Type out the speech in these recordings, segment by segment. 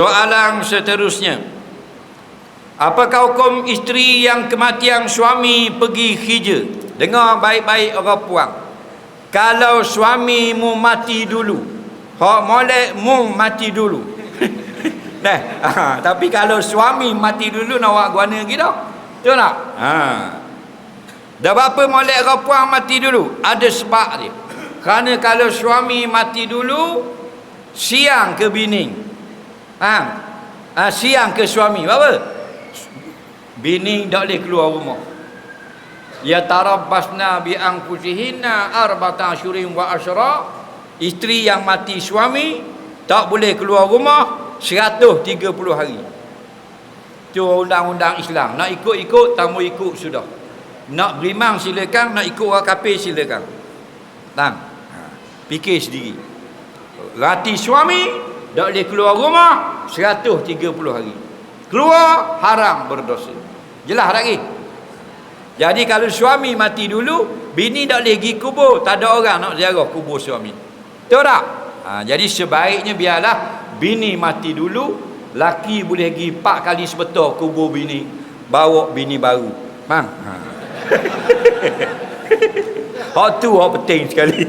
Soalan seterusnya. Apakah hukum isteri yang kematian suami pergi hijrah? Dengar baik-baik orang puang. Kalau suami mu mati dulu, hak molek mu mati dulu. Nah, ha, tapi kalau suami mati dulu nak awak guana lagi dah. Betul tak? Ha. Dah berapa molek orang puang mati dulu? Ada sebab dia. Kerana kalau suami mati dulu, siang ke bini. Faham? Ha, siang ke suami. Apa? Bini tak boleh keluar rumah. Ya tarabbasna bi anfusihinna arba'ata asyurin wa asyra. Isteri yang mati suami tak boleh keluar rumah 130 hari. Itu undang-undang Islam. Nak ikut-ikut, tamu ikut sudah. Nak berimang silakan, nak ikut orang kafir silakan. Tang. Ha. Fikir sendiri. Rati suami tak boleh keluar rumah 130 hari. Keluar haram berdosa. Jelas lagi. Jadi kalau suami mati dulu, bini tak boleh pergi kubur, tak ada orang nak ziarah kubur suami. Betul tak? Ha, jadi sebaiknya biarlah bini mati dulu, laki boleh pergi empat kali sebetul kubur bini, bawa bini baru. Faham? Ha. Hak tu hak penting sekali.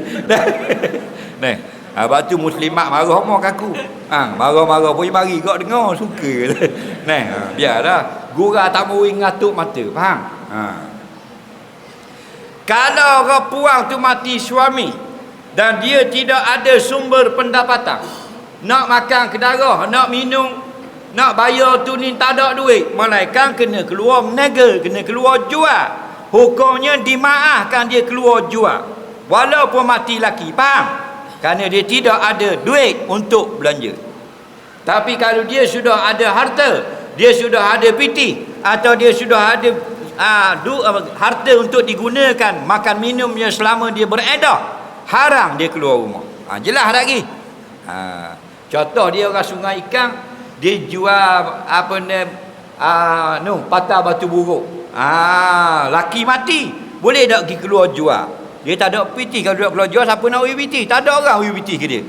Nah, Sebab tu muslimat marah mak aku. Ha, marah-marah pun mari kau dengar suka. Nah, ha, biarlah. Gurau tak mau ngatuk mata. Faham? Ha. Kalau orang puang tu mati suami dan dia tidak ada sumber pendapatan. Nak makan ke darah, nak minum, nak bayar tu ni tak ada duit. Malaikat kena keluar menega, kena keluar jual. Hukumnya dimaafkan dia keluar jual. Walaupun mati laki, faham? Kerana dia tidak ada duit untuk belanja. Tapi kalau dia sudah ada harta, dia sudah ada piti atau dia sudah ada uh, du, uh, harta untuk digunakan makan minumnya selama dia beredar, haram dia keluar rumah. Ha, jelas lagi. Ha, contoh dia orang sungai ikan, dia jual apa ni uh, no, patah batu buruk. Ah, laki mati, boleh tak pergi keluar jual? Dia tak ada piti kalau dia keluar jual siapa nak piti? Tak ada orang piti ke dia.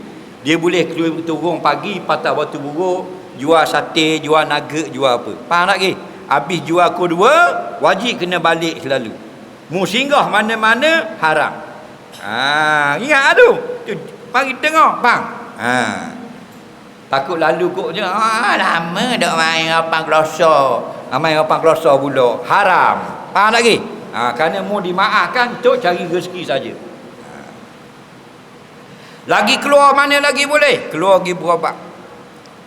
Dia boleh keluar turun pagi patah batu buruk, jual sate, jual nugget, jual apa. Faham tak ke? Habis jual kau dua, wajib kena balik selalu. Mu singgah mana-mana haram. Ha, ingat tu. tu mari tengok, faham? Ha. Takut lalu kok je. Ah, lama dak main apa kloso. Ha, main apa kloso pula. Haram. Faham tak ke? Ha, kerana mau dimaafkan untuk cari rezeki saja. Ha. Lagi keluar mana lagi boleh? Keluar pergi berobat.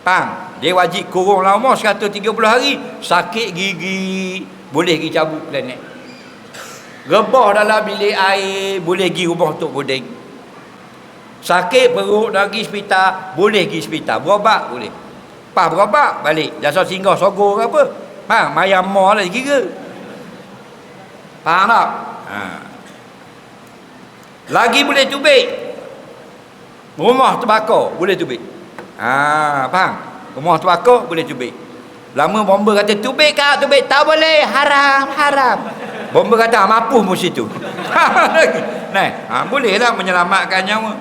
Faham? Dia wajib kurung lama 130 hari. Sakit gigi. Boleh pergi cabut planet. Rebah dalam bilik air. Boleh pergi rumah untuk bodeng. Sakit perut lagi hospital. Boleh pergi hospital. Berobat boleh. Pas berobat balik. Jasa singgah sogor ke apa. Faham? Mayam mall lagi kira. Faham tak? Ha. Lagi boleh tubik. Rumah terbakar boleh tubik. Ha, faham? Rumah terbakar boleh tubik. Lama bomba kata tubik kak, tubik tak boleh, haram, haram. Bomba kata mampu mesti tu. nah, ha, boleh lah menyelamatkan nyawa.